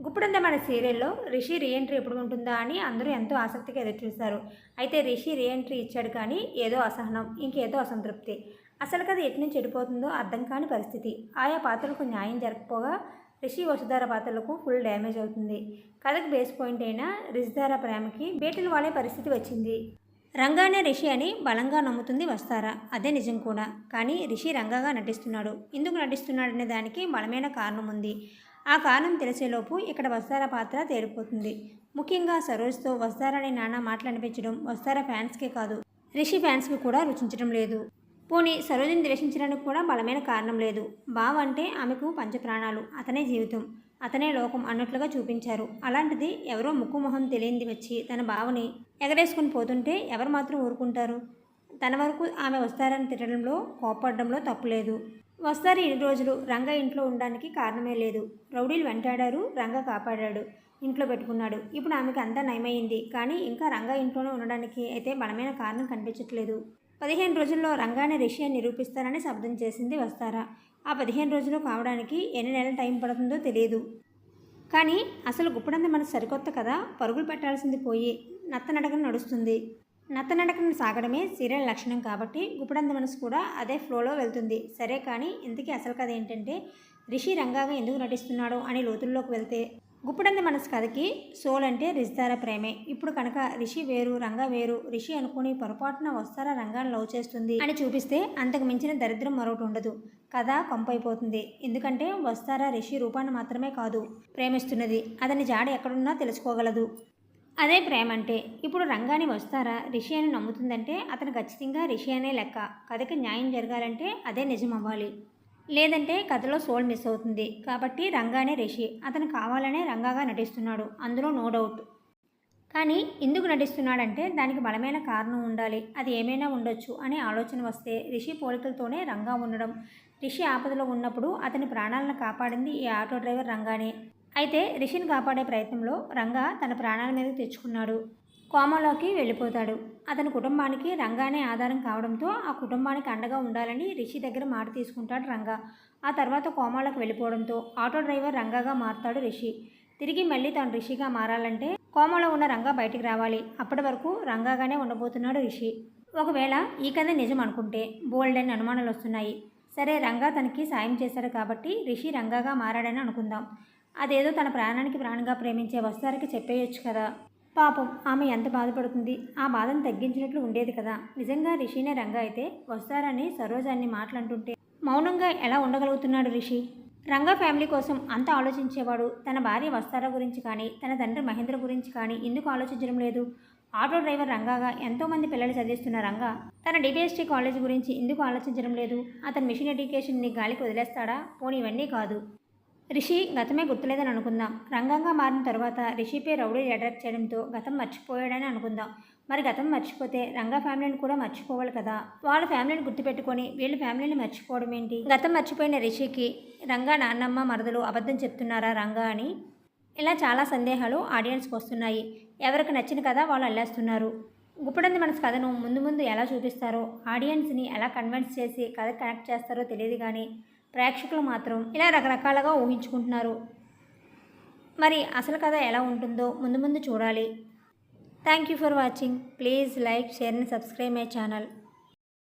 గుప్పుడంత మన సీరియల్లో రిషి రీఎంట్రీ ఎప్పుడు ఉంటుందా అని అందరూ ఎంతో ఆసక్తిగా ఎదురుచూస్తారు అయితే రిషి రీఎంట్రీ ఇచ్చాడు కానీ ఏదో అసహనం ఇంకేదో అసంతృప్తి. అసలు కథ ఎటు నుంచి చెడిపోతుందో అర్థం కాని పరిస్థితి. ఆయా పాత్రలకు న్యాయం జరగకపోగా రిషి వసుధార పాత్రలకు ఫుల్ డ్యామేజ్ అవుతుంది. కథకు బేస్ పాయింట్ అయిన రిషిధార ప్రేమకి బేటలు వాడే పరిస్థితి వచ్చింది. రంగానే రిషి అని బలంగా నమ్ముతుంది వస్తారా అదే నిజం కూడా. కానీ రిషి రంగాగా నటిస్తున్నాడు. ఎందుకు నటిస్తున్నాడనే దానికి బలమైన కారణం ఉంది. ఆ కారణం తెలిసేలోపు ఇక్కడ వస్తార పాత్ర తేలిపోతుంది. ముఖ్యంగా సరోజ్తో వస్తారని నాన్న మాట్లాడిపించడం వస్తార వస్తారా ఫ్యాన్స్కే కాదు. రిషి ఫ్యాన్స్కి కూడా రుచించడం లేదు. పోనీ సరోజిని ద్వేషించడానికి కూడా బలమైన కారణం లేదు. బావ అంటే ఆమెకు పంచప్రాణాలు అతనే జీవితం అతనే లోకం అన్నట్లుగా చూపించారు. అలాంటిది ఎవరో ముక్కు మొహం తెలియంది వచ్చి తన బావని ఎగరేసుకుని పోతుంటే ఎవరు మాత్రం ఊరుకుంటారు? తన వరకు ఆమె వస్తారని తిట్టడంలో కోపడడంలో తప్పులేదు వస్తారు ఎన్ని రోజులు? రంగ ఇంట్లో ఉండడానికి కారణమే లేదు. రౌడీలు వెంటాడారు రంగ కాపాడాడు ఇంట్లో పెట్టుకున్నాడు. ఇప్పుడు ఆమెకు అంతా నయమైంది. కానీ ఇంకా రంగ ఇంట్లోనే ఉండడానికి అయితే బలమైన కారణం కనిపించట్లేదు. పదిహేను రోజుల్లో రంగానే రిషి నిరూపిస్తారని శబ్దం చేసింది వస్తారా? ఆ పదిహేను రోజులు కావడానికి ఎన్ని నెలల టైం పడుతుందో తెలియదు. కానీ అసలు గుప్పడంత మనసు సరికొత్త కదా? పరుగులు పెట్టాల్సింది పోయి నత్తనడకన నడుస్తుంది. నత్తనడకన సాగడమే సీరియల్ లక్షణం కాబట్టి గుప్పడంత మనసు కూడా అదే ఫ్లోలో వెళ్తుంది. సరే కానీ ఇంతకీ అసలు కథ ఏంటంటే రిషి రంగాగా ఎందుకు నటిస్తున్నాడో అని లోతుల్లోకి వెళ్తే గుప్పడంత మనసు కథకి సోల్ అంటే రిజిదార ప్రేమే. ఇప్పుడు కనుక రిషి వేరు రంగా వేరు రిషి అనుకుని పొరపాటున వస్తారా రంగాన్ని లవ్ చేస్తుంది అని చూపిస్తే అంతకు మించిన దరిద్రం మరొకటి ఉండదు. కథ కొంపైపోతుంది. ఎందుకంటే వస్తారా రిషి రూపాన్ని మాత్రమే కాదు ప్రేమిస్తున్నది. అతని జాడ ఎక్కడున్నా తెలుసుకోగలదు. అదే ప్రేమ అంటే ఇప్పుడు రంగాని వస్తారా? రిషి అని నమ్ముతుందంటే అతను ఖచ్చితంగా రిషి అనే లెక్క. కథకి న్యాయం జరగాలంటే అదే నిజం అవ్వాలి లేదంటే కథలో సోల్ మిస్ అవుతుంది. కాబట్టి రంగానే రిషి. అతను కావాలనే రంగాగా నటిస్తున్నాడు. అందులో నో డౌట్. కానీ ఎందుకు నటిస్తున్నాడంటే దానికి బలమైన కారణం ఉండాలి. అది ఏమైనా ఉండొచ్చు అనే ఆలోచన వస్తే రిషి పోలికలతోనే రంగా ఉండడం. రిషి ఆపదలో ఉన్నప్పుడు అతని ప్రాణాలను కాపాడింది ఈ ఆటో డ్రైవర్ రంగానే. అయితే రిషిని కాపాడే ప్రయత్నంలో రంగా తన ప్రాణాల మీద తెచ్చుకున్నాడు. కోమలోకి వెళ్ళిపోతాడు. అతని కుటుంబానికి రంగానే ఆధారం కావడంతో ఆ కుటుంబానికి అండగా ఉండాలని రిషి దగ్గర మాట తీసుకుంటాడు రంగా. ఆ తర్వాత కోమాలకు వెళ్ళిపోవడంతో ఆటో డ్రైవర్ రంగాగా మారుతాడు రిషి. తిరిగి మళ్ళీ తాను రిషిగా మారాలంటే కోమలో ఉన్న రంగా బయటికి రావాలి. అప్పటి వరకు రంగాగానే ఉండబోతున్నాడు రిషి. ఒకవేళ ఈ కథ నిజం అనుకుంటే బోల్డ్ అని అనుమానాలు వస్తున్నాయి. సరే రంగా తనకి సాయం చేశాడు కాబట్టి రిషి రంగాగా మారాడని అనుకుందాం. అదేదో తన ప్రాణానికి ప్రాణంగా ప్రేమించే వస్తారికి చెప్పేయొచ్చు కదా. పాపం ఆమె ఎంత బాధపడుతుంది? ఆ బాధను తగ్గించినట్లు ఉండేది కదా. నిజంగా రిషినే రంగా అయితే వస్తారని సరోజాన్ని మాటలంటుంటే మౌనంగా ఎలా ఉండగలుగుతున్నాడు రిషి? రంగా ఫ్యామిలీ కోసం అంత ఆలోచించేవాడు తన భార్య వస్తారా గురించి కానీ తన తండ్రి మహేంద్ర గురించి కానీ ఎందుకు ఆలోచించడం లేదు? ఆటో డ్రైవర్ రంగాగా ఎంతోమంది పిల్లలు చదివిస్తున్న రంగా తన డిపిఎస్టీ కాలేజ్ గురించి ఎందుకు ఆలోచించడం లేదు? అతని మిషన్ ఎడ్యుకేషన్ని గాలికి వదిలేస్తాడా? పోనీ ఇవన్నీ కాదు. రిషి గతమే గుర్తులేదని అనుకుందాం. రంగంగా మారిన తర్వాత రిషిపై రౌడీ అటాక్ చేయడంతో గతం మర్చిపోయాడని అనుకుందాం. మరి గతం మర్చిపోతే రంగా ఫ్యామిలీని కూడా మర్చిపోవాలి కదా? వాళ్ళ ఫ్యామిలీని గుర్తుపెట్టుకొని వీళ్ళ ఫ్యామిలీని మర్చిపోవడం ఏంటి? గతం మర్చిపోయిన రిషికి రంగా నాన్నమ్మ మరదలు అబద్ధం చెప్తున్నారా రంగా అని? ఇలా చాలా సందేహాలు ఆడియన్స్కి వస్తున్నాయి. ఎవరికి నచ్చిన కథ వాళ్ళు అల్లేస్తున్నారు. గుప్పడంది మనసు కథను ముందు ముందు ఎలా చూపిస్తారో ఆడియన్స్ని ఎలా కన్విన్స్ చేసి కథ కనెక్ట్ చేస్తారో తెలియదు కానీ ప్రేక్షకులు మాత్రం ఇలా రకరకాలుగా ఊహించుకుంటున్నారు. మరి అసలు కథ ఎలా ఉంటుందో ముందు ముందు చూడాలి. Thank you for watching please like share and subscribe my channel